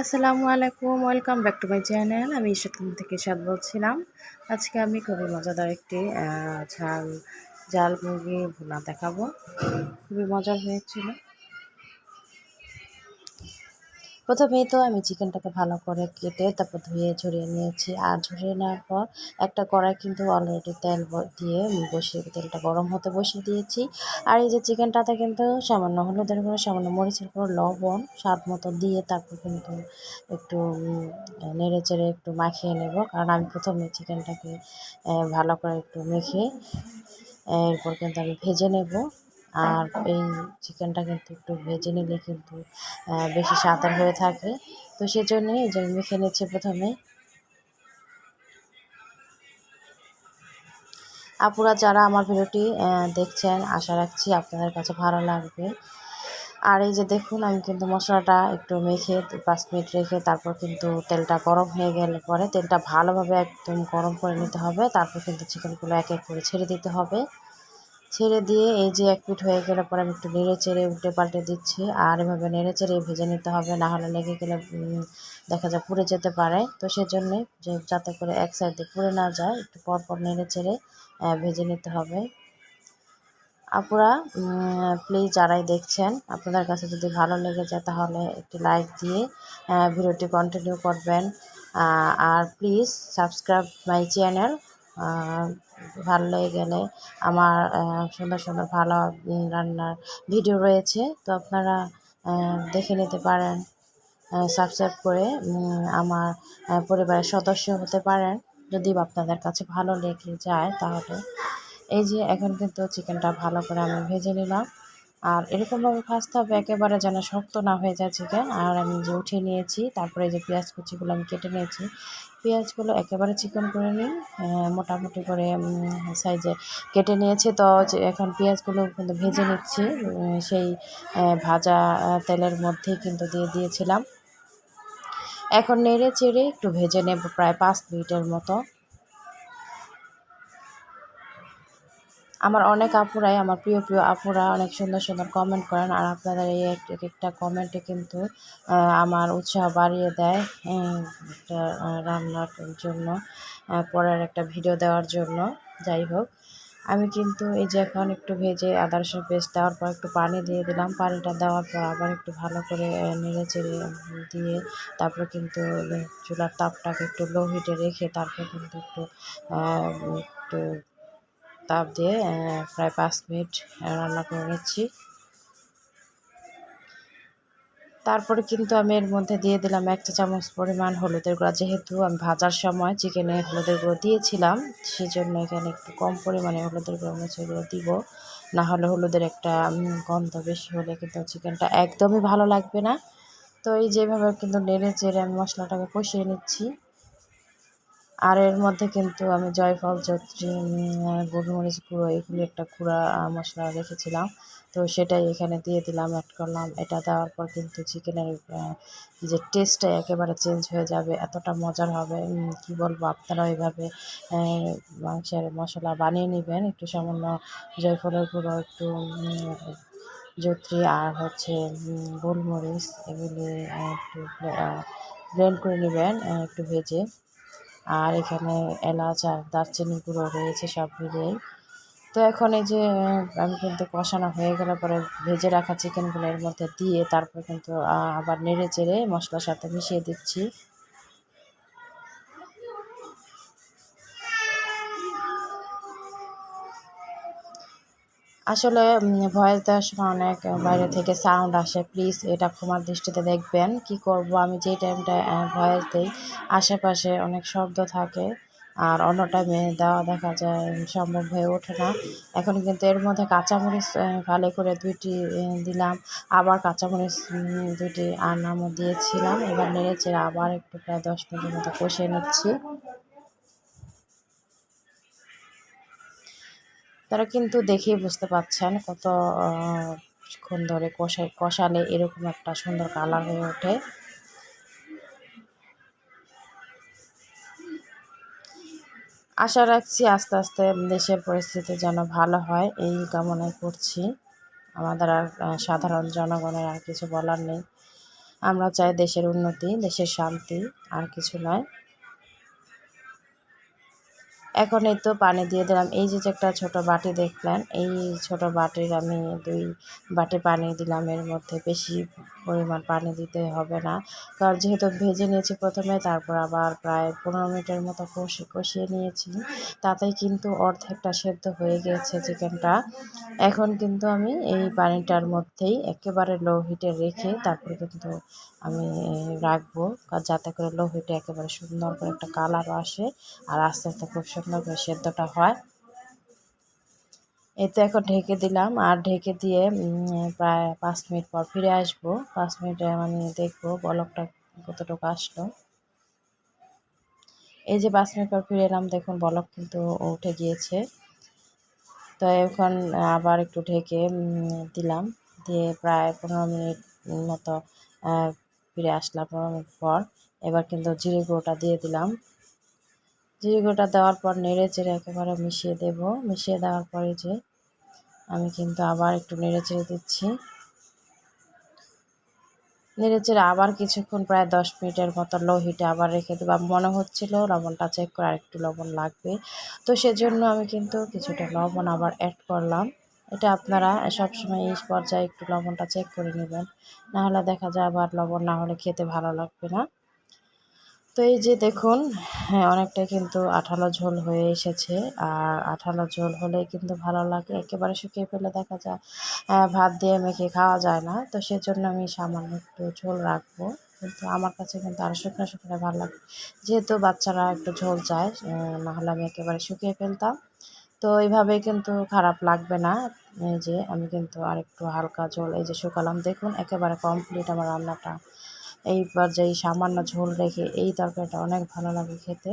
আসসালামু আলাইকুম, welcome back to my channel. আমি ঈশ্বর থেকে সাদ বলছিলাম আজকে আমি খুবই মজাদার একটি ঝাল ঝাল মুরগি ভুনা দেখাবো। খুবই মজার হয়েছিল। প্রথমেই তো আমি চিকেনটাকে ভালো করে কেটে তারপর ধুয়ে ঝরিয়ে নিয়েছি। আর ঝরিয়ে নেওয়ার পর একটা কড়াই কিন্তু অলরেডি তেল দিয়ে বসিয়ে, তেলটা গরম হতে বসিয়ে দিয়েছি। আর এই যে চিকেনটাতে কিন্তু সামান্য হলুদের গুঁড়ো, সামান্য মরিচের গুঁড়ো, লবণ স্বাদ মতো দিয়ে তারপর কিন্তু একটু নেড়ে চেড়ে একটু মাখিয়ে নেব। কারণ আমি প্রথমে চিকেনটাকে ভালো করে একটু মেখে, এরপর কিন্তু আমি ভেজে নেব। আর এই চিকেনটা কিন্তু একটু ভেজে নিলে কিন্তু বেশি সাঁতার হয়ে থাকে। তো সেজন্য এই যে আমি মেখে নিচ্ছি প্রথমে। আপুরা যারা আমার ভিডিওটি দেখছেন, আশা রাখছি আপনাদের কাছে ভালো লাগবে। আর এই যে দেখুন, আমি কিন্তু মশলাটা একটু মেখে পাঁচ মিনিট রেখে তারপর কিন্তু তেলটা গরম হয়ে গেলে পরে তেলটা ভালোভাবে একদম গরম করে নিতে হবে। তারপর কিন্তু চিকেনগুলো এক এক করে ছেড়ে দিতে হবে। ছেড়ে দিয়ে এই যে এক পিঠ হয়ে গেলে পরে আমি একটু নেড়ে চেড়ে উল্টে পাল্টে দিচ্ছি। আর এভাবে নেড়ে চেড়ে ভেজে নিতে হবে, না হলে লেগে গেলে দেখা যায় পুড়ে যেতে পারে। তো সেজন্য যে যাতে করে এক সাইড পুড়ে না যায়, একটু পর পর নেড়ে চেড়ে ভেজে নিতে হবে। আপুরা প্লিজ যারাই দেখছেন, আপনাদের কাছে যদি ভালো লেগে যায় তাহলে একটি লাইক দিয়ে ভিডিওটি কন্টিনিউ করবেন। আর প্লিজ সাবস্ক্রাইব মাই চ্যানেল ভালো লেগে গেলে আমার সুন্দর সুন্দর ভালো রান্নার ভিডিও রয়েছে। তো আপনারা দেখে নিতে পারেন সাবস্ক্রাইব করে আমার পরিবারের সদস্য হতে পারেন। যদি আপনাদের কাছে ভালো লেগে যায় তাহলে। এই যে, এখন কিন্তু চিকেনটা ভালো করে আমি ভেজে নিলাম। আর এরকমভাবে ভাজতে হবে, একেবারে যেন শক্ত না হয়ে যায় চিকেন আর আমি যে উঠিয়ে নিয়েছি, তারপরে যে পেঁয়াজ কুচিগুলো আমি কেটে নিয়েছি, পেঁয়াজগুলো একেবারে চিকন করে নিই মোটামুটি করে সাইজে কেটে নিয়েছি। তো এখন পেঁয়াজগুলো কিন্তু ভেজে নিচ্ছি সেই ভাজা তেলের মধ্যেই কিন্তু দিয়ে দিয়েছিলাম। এখন নেড়ে চেড়ে একটু ভেজে নেব প্রায় পাঁচ মিনিটের মতো। আমার অনেক আপুরাই, আমার প্রিয় প্রিয় আপুরা অনেক সুন্দর সুন্দর কমেন্ট করেন আর আপনাদের এই এক এক একটা কমেন্টে কিন্তু আমার উৎসাহ বাড়িয়ে দেয় একটা রান্নার জন্য পরের একটা ভিডিও দেওয়ার জন্য। যাই হোক, আমি কিন্তু এই যে এখন একটু ভেজে আদা, রসুন পেস্ট দেওয়ার পর একটু পানি দিয়ে দিলাম। পানিটা দেওয়ার পর আবার একটু ভালো করে নেড়ে চেড়ে দিয়ে তারপরে কিন্তু চুলার তাপটাকে একটু লো হিটে রেখে তারপর কিন্তু একটু একটু তাপ দিয়ে প্রায় পাঁচ মিনিট রান্না করে নিচ্ছি। তারপরে কিন্তু আমি এর মধ্যে দিয়ে দিলাম একটা চামচ পরিমাণ হলুদের গুঁড়া। যেহেতু আমি ভাজার সময় চিকেনে হলুদের গুঁড়ো দিয়েছিলাম, সেজন্য এখানে একটু কম পরিমাণে হলুদের গুঁড়ো মরিচের গুঁড়ো দিব। না হলে হলুদের একটা গন্ধ বেশি হলে কিন্তু চিকেনটা একদমই ভালো লাগবে না। তো এই যেভাবে কিন্তু নেড়ে চেড়ে আমি মশলাটাকে কষিয়ে নিচ্ছি। আর এর মধ্যে কিন্তু আমি জয়ফল উম, গোলমরিচ গুঁড়ো এগুলি একটা গুঁড়া মশলা রেখেছিলাম। তো সেটাই এখানে দিয়ে দিলাম অ্যাড করলাম। এটা দেওয়ার পর কিন্তু চিকেনের যে টেস্টটা একেবারে চেঞ্জ হয়ে যাবে এতটা মজার হবে। কি বলব আপনারা এইভাবে মাংসের মশলা বানিয়ে নেবেন। একটু সামান্য জয়ফলের গুঁড়ো একটু উম, জয়ত্রী আর হচ্ছে গোলমরিচ এগুলি একটু ব্লেন্ড করে নেবেন একটু ভেজে। আর এখানে এলাচ আর দারচিনি গুঁড়ো রয়েছে সব মিলিয়েই তো এখন এই যে আমি কিন্তু কষানো হয়ে গেলে পরে ভেজে রাখা চিকেনগুলো এর মধ্যে দিয়ে তারপর কিন্তু আবার নেড়ে চেড়ে মশলার সাথে মিশিয়ে দিচ্ছি। আসলে ভয়েস দেওয়ার সময় অনেক বাইরে থেকে সাউন্ড আসে। প্লিজ এটা ক্ষমার দৃষ্টিতে দেখবেন। কি করব? আমি যেই টাইমটা ভয়েস দিই, আশেপাশে অনেক শব্দ থাকে। আর অন্য টাইমে দেওয়া দেখা যায়, সম্ভব হয়ে ওঠে না। এখন কিন্তু এর মধ্যে কাঁচামরিচ ভালো করে দুইটি দিলাম। আবার কাঁচামরিচ দুইটি আনামও দিয়েছিলাম। এবার নেড়ে চেড়ে আবার একটু প্রায় দশ মিনিটের মতো কষিয়ে নিচ্ছি। তারা কিন্তু দেখেই বুঝতে পারছেন কত আহ, ক্ষণ ধরে কষা কষালে এরকম একটা সুন্দর কালার হয়ে ওঠে। আশা রাখছি আস্তে আস্তে দেশের পরিস্থিতি যেন ভালো হয় এই কামনাই করছি। আমাদের আর সাধারণ জনগণের আর কিছু বলার নেই। আমরা চাই দেশের উন্নতি দেশের শান্তি আর কিছু নয়। এখন এই তো পানি দিয়ে দিলাম। এই যে একটা ছোট বাটি দেখলেন, এই ছোট বাটির আমি দুই বাটি পানি দিলাম এর মধ্যে। বেশি পরিমাণ পানি দিতে হবে না। কারণ যেহেতু ভেজে নিয়েছি প্রথমে, তারপর আবার প্রায় পনেরো মিনিটের মতো কষে, কষিয়ে নিয়েছি। তাতেই কিন্তু অর্ধেকটা সেদ্ধ হয়ে গিয়েছে চিকেনটা। এখন কিন্তু আমি এই পানিটার মধ্যেই একেবারে লো হিটে রেখে তারপরে কিন্তু আমি রাখব। যাতে করে লো হিটে একেবারে সুন্দর করে একটা কালারও আসে আর আস্তে আস্তে খুব সুন্দর করে সেদ্ধটা হয়। এতে এখন ঢেকে দিলাম। আর ঢেকে দিয়ে প্রায় পাঁচ মিনিট পর ফিরে আসব। পাঁচ মিনিটে মানে দেখব বলকটা কতটুকু আসলো। এই যে পাঁচ মিনিট পর ফিরে এলাম, দেখুন বলক কিন্তু উঠে গিয়েছে। তো এখন আবার একটু ঢেকে দিলাম। দিয়ে প্রায় পনেরো মিনিট মতো ফিরে আসলাম পনেরো মিনিট পর। এবার কিন্তু জিরে গুঁড়োটা দিয়ে দিলাম। জিরে গুঁড়োটা দেওয়ার পর নেড়ে চেড়ে একেবারে মিশিয়ে দেব। মিশিয়ে দেওয়ার পরে যে আমি কিন্তু আবার একটু নেড়ে চেড়ে দিচ্ছি। নেড়ে চেড়ে আবার কিছুক্ষণ, প্রায় দশ মিনিটের মতো লো হিটে আবার রেখে দেবো। মনে হচ্ছিল লবণটা চেক করে আরেকটু লবণ লাগবে। তো সেজন্য আমি কিন্তু কিছুটা লবণ আবার অ্যাড করলাম। এটা আপনারা সবসময় এই পর্যায়ে একটু লবণটা চেক করে নেবেন। নাহলে দেখা যায় আবার লবণ না হলে খেতে ভালো লাগবে না। তো এই যে দেখুন হ্যাঁ অনেকটাই কিন্তু আঠালো ঝোল হয়ে এসেছে। আর আঠালো ঝোল হলে কিন্তু ভালো লাগে। একেবারে শুকিয়ে ফেলে দেখা যায় ভাত দিয়ে মেখে খাওয়া যায় না। তো সেজন্য আমি সামান্য একটু ঝোল রাখব। কিন্তু আমার কাছে কিন্তু আরও শুকনো শুকনো ভালো লাগে। যেহেতু বাচ্চারা একটু ঝোল চায় নাহলে আমি একেবারে শুকিয়ে ফেলতাম। তো এইভাবে কিন্তু খারাপ লাগবে না। এই যে আমি কিন্তু আর একটু হালকা ঝোল, এই যে শুকালাম। দেখুন, একেবারে কমপ্লিট আমার রান্নাটা। এই পর্যায়ে সামান্য ঝোল রেখে এই তরকারিটা অনেক ভালো লাগে খেতে।